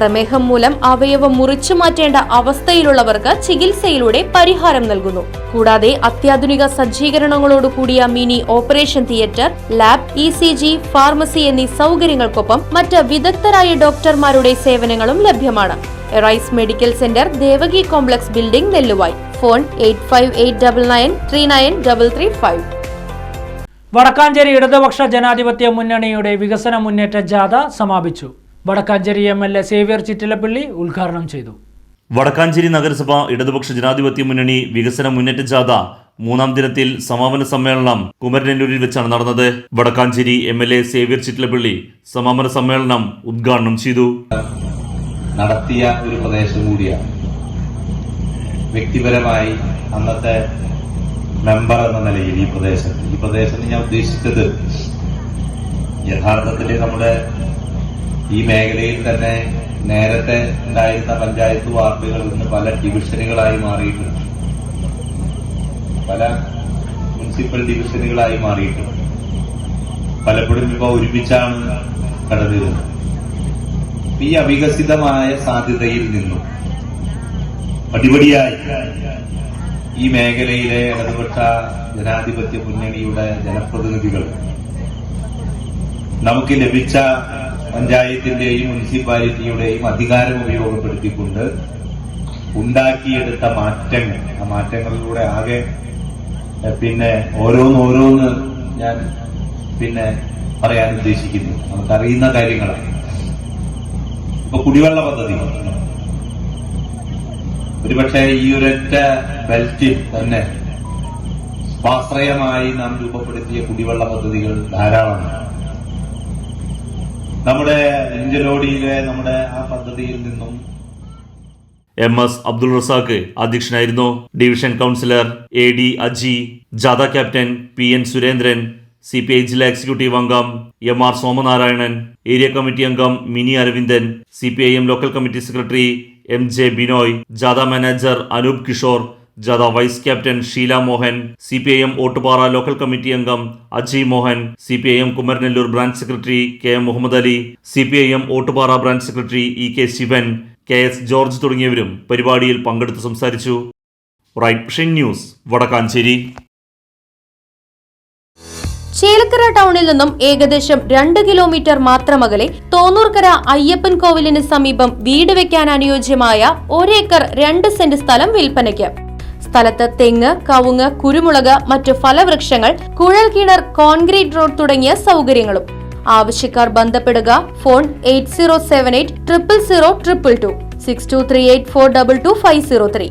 പ്രമേഹം മൂലം അവയവം മുറിച്ചു മാറ്റേണ്ട അവസ്ഥയിലുള്ളവർക്ക് ചികിത്സയിലൂടെ പരിഹാരം നൽകുന്നു. കൂടാതെ അത്യാധുനിക സജ്ജീകരണങ്ങളോടുകൂടിയ mini operation theatre lab E C G pharmacy എന്നീ സൗകര്യങ്ങൾക്കൊപ്പം മറ്റ് വിദഗ്ധരായ ഡോക്ടർമാരുടെ സേവനങ്ങളും ലഭ്യമാണ്. Rise medical centre Devaki complex building Nelluvai. Phone eight five eight double nine three nine double three five. Vadakkanchery ഇടതുപക്ഷ ജനാധിപത്യ മുന്നണിയുടെ വികസന മുന്നേറ്റ ജാഥ സമാപിച്ചു. Vadakkanchery M L A Xavier Chittilappilly ഉദ്ഘാടനം ചെയ്തു. വടക്കാഞ്ചേരി നഗരസഭ ഇടതുപക്ഷ ജനാധിപത്യ മുന്നണി വികസന മുന്നേറ്റ ജാഥ മൂന്നാം ദിനത്തിൽ സമാപന സമ്മേളനം കുമരനെല്ലൂരിൽ വെച്ചാണ് നടന്നത്. Vadakkanchery M L A Xavier Chittilappilly സമാപന സമ്മേളനം ഉദ്ഘാടനം ചെയ്തു. നടത്തിയ ഒരു പ്രദേശം കൂടിയാണ്. വ്യക്തിപരമായി അന്നത്തെ മെമ്പർ എന്ന നിലയിൽ ഈ പ്രദേശത്ത് ഈ പ്രദേശത്ത് ഞാൻ ഉദ്ദേശിച്ചത് യഥാർത്ഥത്തിൽ നമ്മുടെ ഈ മേഖലയിൽ തന്നെ നേരത്തെ ഉണ്ടായിരുന്ന പഞ്ചായത്ത് വാർഡുകളിൽ നിന്ന് പല ഡിവിഷനുകളായി മാറിയിട്ടുണ്ട്. പല മുനിസിപ്പൽ ഡിവിഷനുകളായി മാറിയിട്ടുണ്ട്. പലപ്പോഴും ഇപ്പോൾ ഒരുമിച്ചാണ് കടന്നിരുന്നത് ഈ അവികസിതമായ സാധ്യതയിൽ നിന്നും പടിപടിയായി ഈ മേഖലയിലെ ഇടതുപക്ഷ ജനാധിപത്യ മുന്നണിയുടെ ജനപ്രതിനിധികൾ നമുക്ക് ലഭിച്ച പഞ്ചായത്തിന്റെയും മുനിസിപ്പാലിറ്റിയുടെയും അധികാരം ഉപയോഗപ്പെടുത്തിക്കൊണ്ട് ഉണ്ടാക്കിയെടുത്ത മാറ്റങ്ങൾ. ആ മാറ്റങ്ങളിലൂടെ ആകെ പിന്നെ ഓരോന്നോരോന്ന് ഞാൻ പിന്നെ പറയാൻ ഉദ്ദേശിക്കുന്നു. നമുക്കറിയുന്ന കാര്യങ്ങളാണ്. ഇപ്പൊ കുടിവെള്ള പദ്ധതി. ഒരുപക്ഷെ ഈ ഒരൊറ്റ ബെൽറ്റിൽ തന്നെ സ്വാശ്രയമായി നാം രൂപപ്പെടുത്തിയ കുടിവെള്ള പദ്ധതികൾ ധാരാളമാണ്. നമ്മുടെ ഇഞ്ചലോടിയിലെ നമ്മുടെ ആ പദ്ധതിയിൽ നിന്നും എം എസ് അബ്ദുൾ റസാഖ് അധ്യക്ഷനായിരുന്നു. Division councillor A D Aji ജാഥ captain P N Surendran C P I ജില്ലാ എക്സിക്യൂട്ടീവ് അംഗം M R Somanarayanan area committee അംഗം Mini Aravindan C P I M local committee secretary M J Binoy ജാഥ manager Anoop Kishore ജാഥ vice captain Sheela Mohan C P I M Ottupara local committee അംഗം Aji Mohan C P I M Kumaranellur branch secretary K M Muhammad Ali C P I M Ottupara branch secretary E K Sivan K S George തുടങ്ങിയവരും പരിപാടിയിൽ പങ്കെടുത്ത് സംസാരിച്ചു. Right news Vadakkanchery. Chelakkara ടൗണിൽ നിന്നും ഏകദേശം രണ്ട് kilometre മാത്രമകലെ തോന്നൂർക്കര അയ്യപ്പൻ കോവിലിന് സമീപം വീട് വെക്കാൻ അനുയോജ്യമായ ഒരേക്കർ രണ്ട് സെന്റ് സ്ഥലം വിൽപ്പനയ്ക്ക്. സ്ഥലത്ത് തെങ്ങ് കവുങ്ങ് കുരുമുളക് മറ്റു ഫലവൃക്ഷങ്ങൾ കുഴൽ കിണർ കോൺക്രീറ്റ് റോഡ് തുടങ്ങിയ സൗകര്യങ്ങളും. ആവശ്യക്കാർ ബന്ധപ്പെടുക phone eight zero seven eight triple zero triple two six two three eight four double two five zero three.